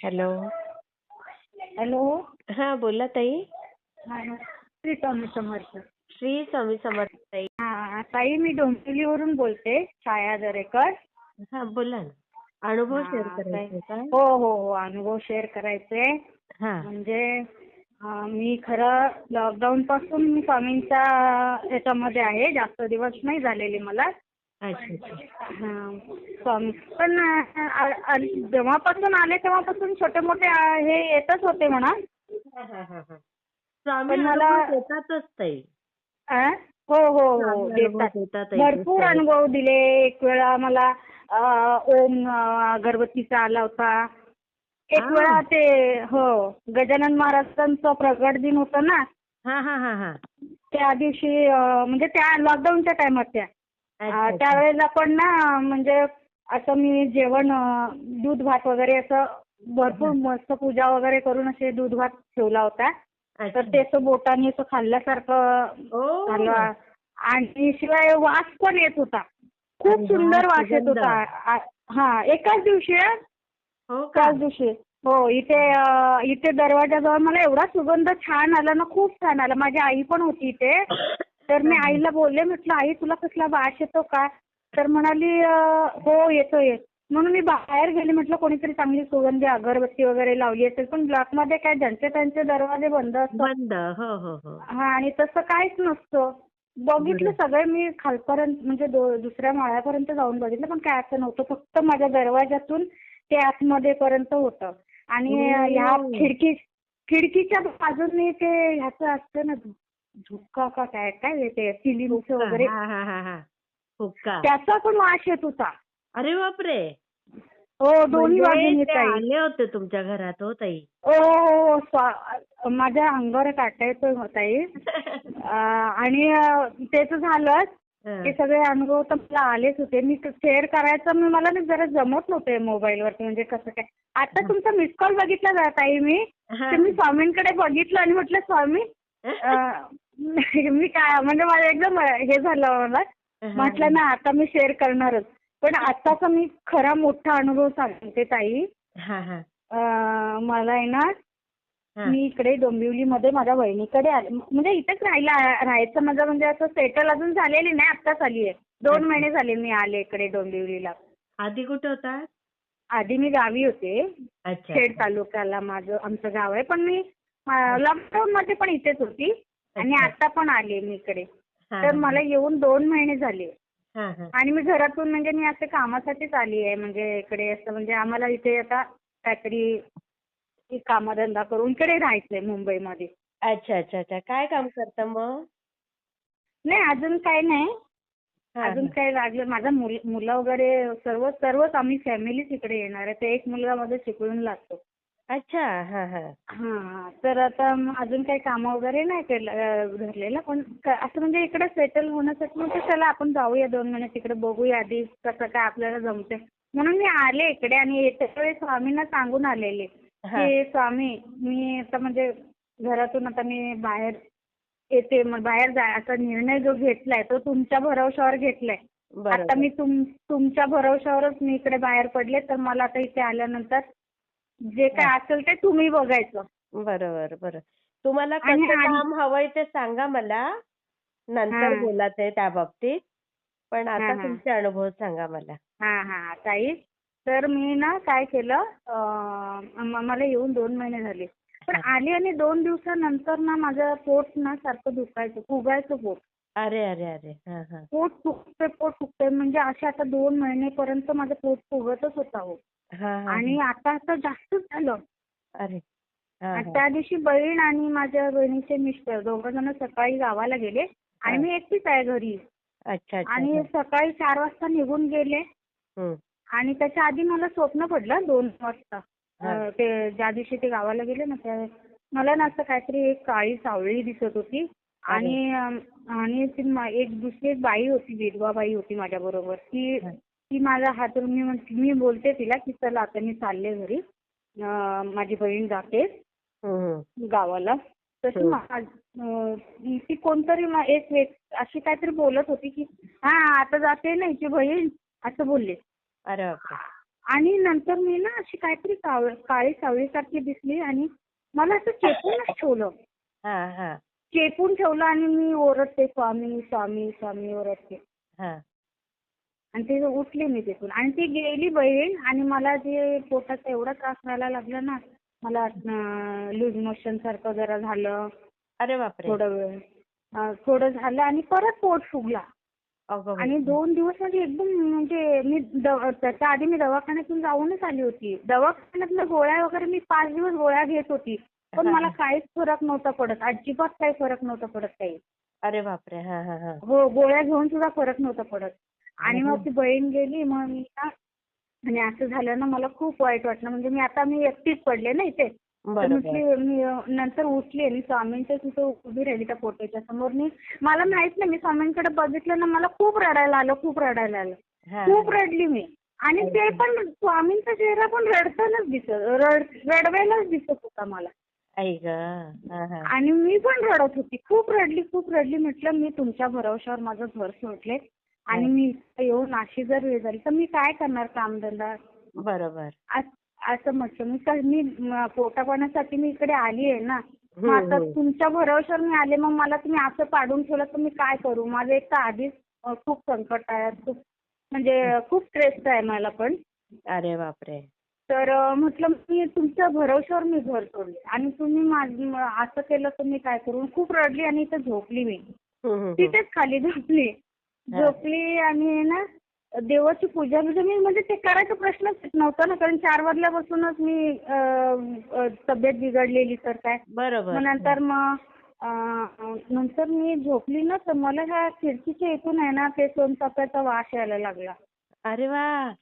Hello. Hello. हा बोला ताई. श्री स्वामी समर्थ. श्री स्वामी समर्थ ताई. हा ताई मी डोंबिवलीवरून बोलते छाया दरेकर. हा बोला ना. अनुभव शेअर करायचे. का? हो हो हो अनुभव शेअर करायचे. हा. म्हणजे मी खरं लॉकडाऊन पासून स्वामींच्या याच्यामध्ये आहे जास्त दिवस नाही झालेले मला. अच्छा अच्छा. हा, स्वामी. पण जेव्हापासून आले तेव्हापासून छोटे मोठे हे येतच होते म्हणा. हा, हा, हा, हा. पण मला- देतातच ताई? हो हो हो. देतात. भरपूर. अनुभव दिले. एक वेळा मला ओम अगरबत्तीचा आला होता. एक. वेळा ते हो गजानन महाराजांचा प्रगट दिन होता ना. हा हा हा हा. त्या दिवशी म्हणजे त्या लॉकडाऊनच्या टायमात त्या. त्यावेळेला पण ना म्हणजे असं मी जेवण दूध भात वगैरे असं भरपूर मस्त पूजा वगैरे करून असे दूध भात ठेवला होता. तर ते असं बोटाने असं खाल्ल्यासारखं. झालं. आणि शिवाय वास पण येत होता. खूप सुंदर वास येत. होता. आ- हा एकाच दिवशी हं, हो का? त्याच दिवशी. हो इथे अं, इथे दरवाजाजवळ मला एवढा सुगंध छान आला ना खूप छान आला. माझी आई पण होती इथे. तर मी आईला बोलले म्हटलं आई तुला कसला वास येतो का? तर म्हणाली हो येतोय म्हणून मी बाहेर गेले म्हटलं कोणीतरी चांगली सुगंधी अगरबत्ती वगैरे लावली असेल पण ब्लॉकमध्ये काय ज्यांचे त्यांचे दरवाजे बंद असतात. बंद हो हो हो. हा आणि तसं काहीच नसतं. बघितलं सगळे मी खालपर्यंत म्हणजे दुसऱ्या माळ्यापर्यंत जाऊन बघितलं पण काय असं नव्हतं. फक्त माझ्या दरवाजातून ते आतमध्ये पर्यंत होतं. आणि. ह्या खिडकी खिडकीच्या बाजूने ते ह्याचं असतं ना झुक्का का काय काय ते सिलिंगचं वगैरे? हा हा हा हा. हुक्का त्याचा पण वास येत होता. अरे बापरे. हो दोन्ही म्हणजे बाजूने ते ताई आले होते तुमच्या घरात हो ताई. ओ हो, स्वा- माझ्या अंगावर काटा येतोय ताई. अं, आणि अं, त्याचं झालंच. हा. हे सगळे अनुभव तर मला आलेच होते. मी शेअर करायचं मी मला ना जरा जमत नव्हते मोबाईलवरती. म्हणजे कसं काय? आता तुमचा मिस कॉल बघितला जा ताई मी. हा. तर मी स्वामींकडे बघितलं आणि म्हटलं स्वामी अं, मी काय म्हणजे मला एकदम हे झालं मला. म्हटलं ना आता मी शेअर करणारच. पण आताचा मी खरा मोठा अनुभव सांगते ताई. हा हा. अं, मला आहे ना. मी इकडे डोंबिवलीमध्ये माझ्या वहिनीकडे आले. म्हणजे इथेच राहायला राहायचं माझं म्हणजे असं सेटल अजून झालेली नाही आत्ताच आली आहे. दोन महिने झाले मी आले इकडे डोंबिवलीला. आधी कुठे होता? आधी मी गावी होते. अच्छा खेड तालुक्याला माझं आमचं गाव आहे. पण मी लॉकडाऊन मध्ये पण इथेच होती. आणि. आता पण आले मी इकडे. तर. मला येऊन दोन महिने झाले. हा, हा. आणि मी घरातून म्हणजे मी असे कामासाठीच आली आहे. म्हणजे इकडे असं म्हणजे आम्हाला इथे आता काहीतरी कामधंदा करून इकडे राहायचंय मुंबईमध्ये. अच्छा अच्छा अच्छा. काय काम करता मग? नाही अजून काय नाही. अजून. काय लागलं. माझा मुल वगैरे सर्व सर्वच आम्ही फॅमिलीच इकडे येणार आहे. ते एक मुलगा मध्ये शिकवून लागतो. अच्छा हा हा. हा तर आता अजून काही कामं वगैरे नाही केलं धरलेलं पण असं म्हणजे इकडे सेटल होण्यासाठी म्हणजे चला आपण जाऊया दोन महिने तिकडे बघूया आधी कसं काय आपल्याला जमते म्हणून मी आले इकडे आणि येत्या वेळेस स्वामींना सांगून आलेले. की स्वामी मी आता म्हणजे घरातून आता मी बाहेर येते मग बाहेर जायचा निर्णय जो घेतलाय तो तुमच्या भरवशावर घेतलाय. आता मी तुम तुमच्या भरवशावरच मी इकडे बाहेर पडले तर मला आता इथे आल्यानंतर जे काय असेल ते तुम्ही बघायचं. बरोबर बरोबर. तुम्हाला आणि- कसं काम हवंय ते सांगा मला. नंतर हा. बोलायचंय त्या बाबतीत. पण आता. तुमचे अनुभव सांगा मला. हा हा. ताई तर मी ना काय केलं मला येऊन दोन महिने झाले. पण आले आणि दोन दिवसानंतर ना माझं पोट ना सारखं दुखायचं फुगायचं पोट. अरे अरे अरे. हा हा. पोट फुगतंय पोट फुगतंय म्हणजे असे आता दोन महिनेपर्यंत माझं पोट फुगतच होतं हा आणि आता आता जास्तच झालं. अरे त्या दिवशी बहीण आणि माझ्या बहिणीचे मिस्टर दोघं जण सकाळी गावाला गेले आणि. मी एकटीच आहे घरी. अच्छा आणि. सकाळी चार वाजता निघून गेले. आणि त्याच्या आधी मला स्वप्न पडलं दोन वाजता. ते ज्या दिवशी ते गावाला गेले ना त्या मला ना असं काहीतरी एक काळी सावळी दिसत होती. आणि आणि एक दुसरी एक बाई होती विधवा बाई होती माझ्या बरोबर ती. ती माझ्या हातून मी म्हण- मी बोलते तिला की चला आता मी चालले घरी. माझी बहीण जाते. गावाला. तशी ती कोणतरी एक अशी काहीतरी बोलत होती की हा आता जाते ना हिची बहीण असं बोलले. अरे आणि नंतर मी ना अशी काहीतरी काळी सावळीसारखी दिसली आणि मला असं चेपूनच ठेवलं. हा हा. चेपून ठेवलं आणि मी ओरडते स्वामी स्वामी स्वामी ओरडते. आणि ते उठले मी तिथून. आणि ती गेली बहीण आणि मला जे पोटाचा एवढा त्रास व्हायला लागला ना मला लूज मोशन सारखं जरा झालं. अरे बापरे. थोडं वेळ. थोडं झालं आणि परत पोट फुगला. आणि दोन दिवस म्हणजे एकदम म्हणजे मी त्याच्या आधी मी दवाखान्यातून जाऊनच आली होती. दवाखान्यातल्या गोळ्या वगैरे मी पाच दिवस गोळ्या घेत होती. पण. मला काहीच फरक नव्हता पडत. अजिबात काही फरक नव्हता पडत काही. अरे बापरे. हो गोळ्या घेऊन सुद्धा फरक नव्हता पडत. आणि. मग ती बहीण गेली मग मी ना आणि असं झालं ना मला खूप वाईट वाटलं. म्हणजे मी आता मी एकटीच पडले ना इथे. तर बरोबर. म्हटली मी अं, नंतर उठली आणि स्वामींच्या तिथं उभी राहिली त्या फोटोच्या समोर. मी मला माहीत नाही मी स्वामींकडे बघितलं ना मला खूप रडायला आलं खूप रडायला आलं. हा. खूप रडली मी. आणि ते पण स्वामींचा चेहरा पण रडतानाच दिसत रड रडवायलाच दिसत होता मला. आई ग. हा हा. आणि मी पण रडत होती. खूप रडली खूप रडली. म्हटलं मी तुमच्या भरवशावर माझं घर सोडले. आणि मी इथं येऊन अशी जर वेळ झाली तर मी काय करणार कामधंदा? बरोबर. अस- असं म्हटलं. मी मी म- पोटापाण्यासाठी मी इकडे आली आहे ना. मग आता हम्म. तुमच्या भरवशावर मी आले. मग मला तुम्ही असं पाडून ठेवलं तर मी काय करू? माझं एक तर आधीच अ, खूप संकट आहे. खूप म्हणजे खूप स्ट्रेस आहे मला पण. अरे बापरे. तर अ, म्हटलं मी तुमच्या भरवशावर मी घर सोडले. आणि तुम्ही माझ म- असं केलं तर मी काय करू? खूप रडली आणि इथं झोपली मी. हम्म, हम्म, हम्म. तिथेच खाली झोपली. हा. झोपली आणि ना देवाची पूजा बिजा मी म्हणजे ते करायचा प्रश्नच येत नव्हता ना कारण चार वाजल्यापासूनच मी अ, अ, तब्येत बिघडलेली तर काय. बरोबर. मग नंतर मग अ, नंतर मी झोपली ना तर मला ह्या खिडकीच्या इथून आहे ना ते सोनचाफ्याचा वास यायला लागला. अरे वा!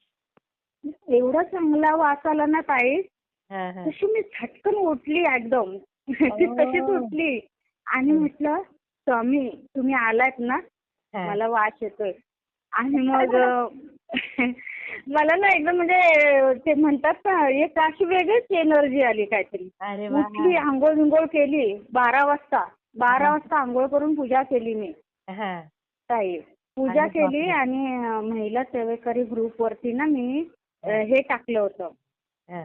एवढा चांगला वास आला ना ताई. हा हा. तशी मी झटकन उठली एकदम. तशीच उठली. आणि म्हटलं स्वामी तुम्ही आलात ना. मला वास येतोय. आणि मग मला ना एकदम म्हणजे ते म्हणतात ना एक अशी वेगळीच एनर्जी आली काहीतरी. अरे वा उठली आंघोळ बिंघोळ केली बारा वाजता. बारा वाजता आंघोळ करून पूजा केली मी. हा. ताई पूजा केली बापरे. आणि अं, महिला सेवेकरी ग्रुप वरती ना मी अं, हे टाकलं होतं. हा.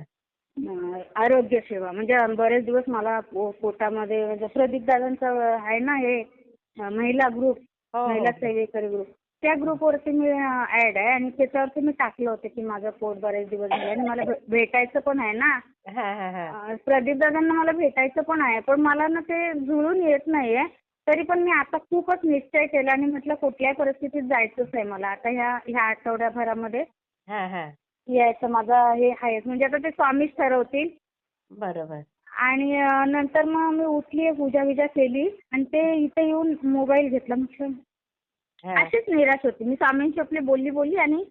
अं, आरोग्य सेवा. म्हणजे बरेच दिवस मला पो- पोटामध्ये म्हणजे प्रदीप दादांचं आहे ना हे अं, महिला ग्रुप महिला हो. सेवेकरी ग्रुप त्या ग्रुपवरती मी ऍड आहे आणि त्याच्यावरती मी टाकलं होतं की माझं पोट बरेच दिवस झाले आणि मला भे- भेटायचं पण आहे ना. हा हा हा. अं, प्रदीप दादांना मला भेटायचं पण आहे पण मला ना ते जुळून येत नाहीये. तरी पण मी आता खूपच निश्चय केला आणि म्हटलं कुठल्याही परिस्थितीत जायचंच आहे मला. आता ह्या ह्या आठवड्याभरामध्ये यायचं माझं हे आहे म्हणजे आता ते स्वामीच ठरवतील. बरोबर. आणि नंतर मग मी उठली पूजा बिजा केली आणि ते इथे येऊन मोबाईल घेतला. म्हटलं हा. अशीच निराश होती. मी स्वामींशी आपली बोलली बोलली आणि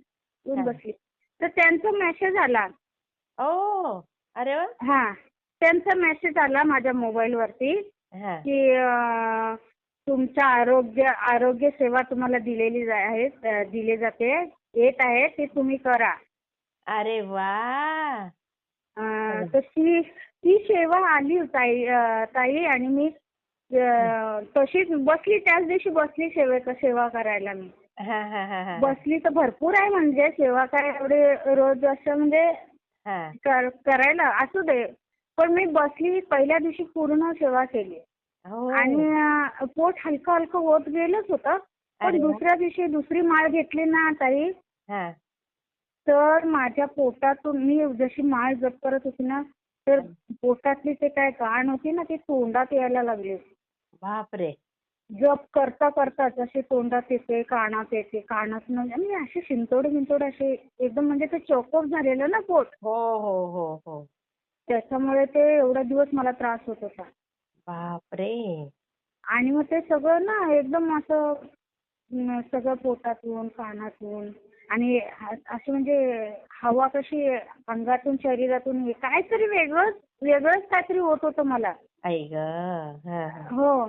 येऊन. बसली. तर त्यांचा मेसेज आला. ओ अरे हा. त्यांचा मेसेज आला माझ्या मोबाईलवरती हा. की अं, तुमच्या आरोग्य आरोग्य सेवा तुम्हाला दिलेली आहे दिली जाते येत आहे ते तुम्ही करा. अरे वा. तर ती सेवा आली ताई ताई आणि मी तशीच बसली त्याच दिवशी बसली सेवेचा सेवा करायला मी. हा हा हा हा. बसली तर भरपूर आहे म्हणजे सेवा काय एवढे रोज असं म्हणजे हा. कर- करायला असू दे. पण मी बसली पहिल्या दिवशी पूर्ण सेवा केली. हो. आणि पोट हलकं हलकं होत गेलंच होतं. पण. दुसऱ्या दिवशी दुसरी माळ घेतली ना ताई तर माझ्या पोटातून मी जशी माळ जप करत होती ना तर पोटातली ते काय गाण होती ना ती तोंडात यायला लागली. बापरे! जप करता करता जशी तोंडात येते कानात येते कानात मी असे शिंतोड बिंतोड असे एकदम म्हणजे ते चोकअप झालेलं ना पोट. हो हो हो हो. त्याच्यामुळे ते एवढा दिवस मला त्रास होत होता. बापरे! आणि मग ते सगळं ना एकदम असं सगळं पोटातून कानातून आणि असं म्हणजे हवा कशी अंगातून शरीरातून काहीतरी वेगळंच वेगळंच काहीतरी होत होतं मला आई ग हा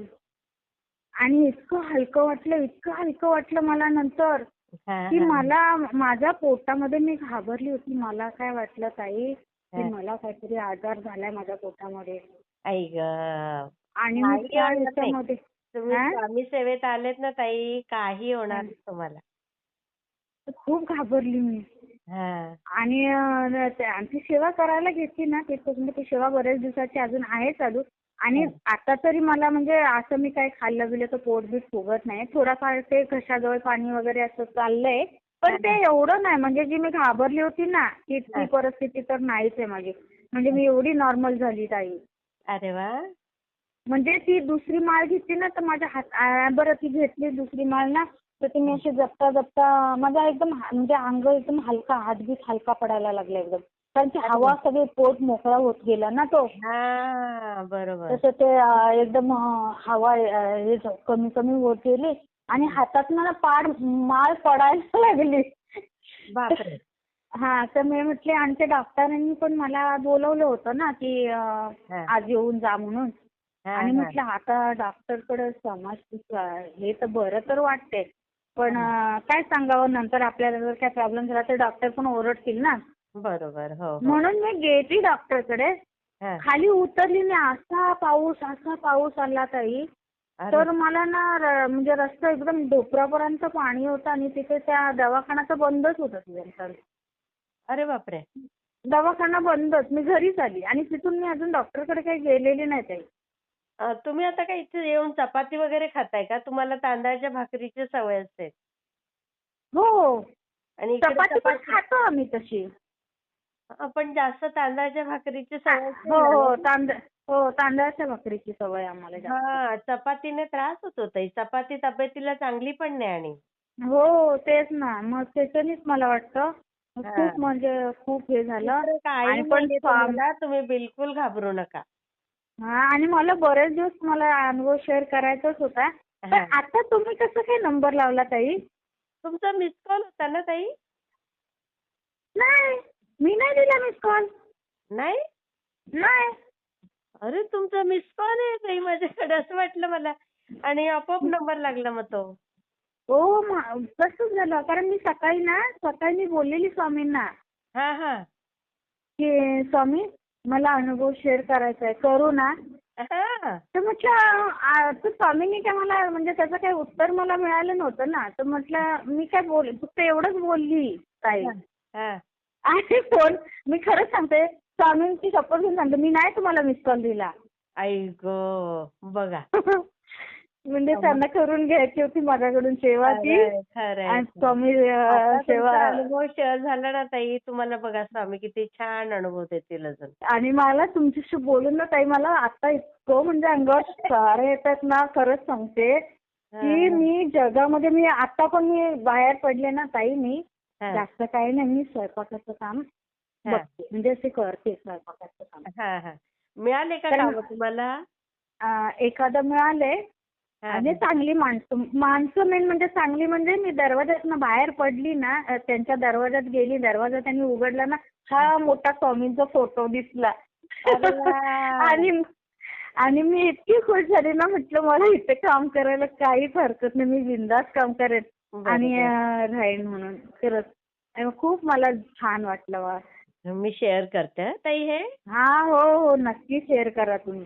आणि इतकं हलकं वाटलं इतकं हलकं वाटलं मला नंतर की. मला माझ्या पोटामध्ये मी घाबरली होती मला काय वाटलं ताई की. मला काहीतरी आजार झालाय माझ्या पोटामध्ये आई ग आणि काही मी त्या होणार नाही. ह्याच्यामध्ये तुम्ही हा? स्वामी सेवेत आलेत ना ताई काही होणार हा. खूप घाबरली मी. हा. आणि ते- ती सेवा करायला घेतली ना तिथं म्हणजे ती सेवा बऱ्याच दिवसाची अजून आहे चालू. आणि आता तरी मला म्हणजे असं मी काय खाल्लं बिलं तर पोट बीट फुगत नाही. थोडाफार ते घशाजवळ पाणी वगैरे असं चाललंय. पण ते एवढं नाही म्हणजे जी मी घाबरली होती ना ती हा. परिस्थिती तर नाहीच आहे माझी. म्हणजे मी एवढी नॉर्मल झाली ताई. अरे वा. म्हणजे ती दुसरी माळ घेतली ना तर माझ्या हात बरं ती घेतली दुसरी माळ ना तर ती मी अशी जपता जपता माझा एकदम हा- म्हणजे अंग एकदम हलका हातबीत हलका पडायला लागला एकदम. कारण ती हवा सगळी पोट मोकळा होत गेला ना तो. हा बरोबर. तसं ते अं, एकदम अं, हवा अं, हे झ- कमी कमी होत गेली आणि हातात ना पाड माळ पडायला लागली. बापरे. हा तर मी म्हटले आणि त्या डॉक्टरांनी पण मला बोलवलं होतं ना की अं, हा. आज येऊन जा म्हणून. हा, आणि हा. म्हटलं आता डॉक्टरकडे समाज हे तर बरं तर वाटते पण काय सांगावं? नंतर आपल्याला जर काय प्रॉब्लेम झाला तर डॉक्टर पण ओरडतील ना. बरोबर. हो हो. म्हणून मी गेली डॉक्टरकडे हा. खाली उतरली मी. असा पाऊस असा पाऊस आला ताई. अरे, तर मला ना र- म्हणजे रस्ता एकदम डोपरापर्यंत पाणी होतं आणि तिथे त्या दवाखाना तर बंदच होता तिथं. अरे बापरे. दवाखाना बंदच. मी घरीच आली आणि तिथून मी अजून डॉक्टरकडे काही गेलेली नाही ताई. तुम्ही आता काय इथे येऊन चपाती वगैरे खाताय का? तुम्हाला तांदळाच्या भाकरीची सवय असते. हो. आणि इकडे चपाती पण चपाती खातो आम्ही तशी. पण जास्त तांदळाच्या भाकरीची सवय असेल हो ना. हो तांदळ हो तांदळाच्या भाकरीची सवय आम्हाला जास्त. हा चपातीने त्रास होतो ताई चपाती तब्येतीला चांगली पण नाही आणि. हो तेच ना. मग त्याच्यानेच मला वाटतं. हा. खूप म्हणजे खूप हे झालं. आणि पण नाहीये स्वाम- तुम्हाला, तुम्ही बिलकुल घाबरू नका. हा आणि मला बरेच दिवस मला अनुभव शेअर करायचाच होता. पण हा. आता तुम्ही कसं काय नंबर लावला ताई? तुमचा मिस कॉल होता ना ताई? नाही मी नाही दिला मिस कॉल नाही? नाही. अरे तुमचा मिस कॉल आहे ताई माझ्याकडे असं वाटलं मला. आणि आपोआप नंबर लागला मग तो. हो म- तसंच झालं. कारण मी सकाळी ना सकाळी मी बोललेली स्वामींना. हा हा. की स्वामी मला अनुभव शेअर करायचा आहे. करू ना? हा. तर म्हटलं आ, तर स्वामींनी काय मला म्हणजे त्याचं काही उत्तर मला मिळालं नव्हतं ना. तर म्हटलं मी काय बोल फक्त एवढंच बोलली ताई. हा आणि फोन मी खरंच सांगते स्वामींची शपथ घेऊन सांगते. मी नाही तुम्हाला मिस कॉल दिला. आई गो बघा. म्हणजे त्यांना करून घ्यायची होती माझ्याकडून सेवा ती. आणि स्वामी सेवा अनुभव शेअर झाला ना ताई तुम्हाला बघा स्वामी किती छान अनुभव देतील अजून आणि मला तुमच्याशी बोलून ना ताई मला आता इतकं म्हणजे अंगावर सारे येतात ना खरंच सांगते की. मी जगामध्ये मी आता पण मी बाहेर पडले ना ताई मी. जास्त काही नाही मी स्वयंपाकाचं काम. बघते म्हणजे असे करते स्वयंपाकाचं काम हा हा मिळाले का तुम्हाला एखादं मिळालंय आणि चांगली माणसं माणसं मेन म्हणजे चांगली म्हणजे मी दरवाज्यातनं बाहेर पडली ना त्यांच्या दरवाज्यात गेली दरवाजा त्यांनी उघडला ना हा मोठा स्वामींचा फोटो दिसला. आणि आणि मी इतकी खुश झाली ना म्हटलं मला इथे काम करायला काहीच हरकत नाही मी बिंदास काम करेन. आणि राहीन म्हणून. खरंच. खूप मला छान वाटलं वा. मी शेअर करते हं, ताई हे? हा हो हो नक्की शेअर करा तुम्ही.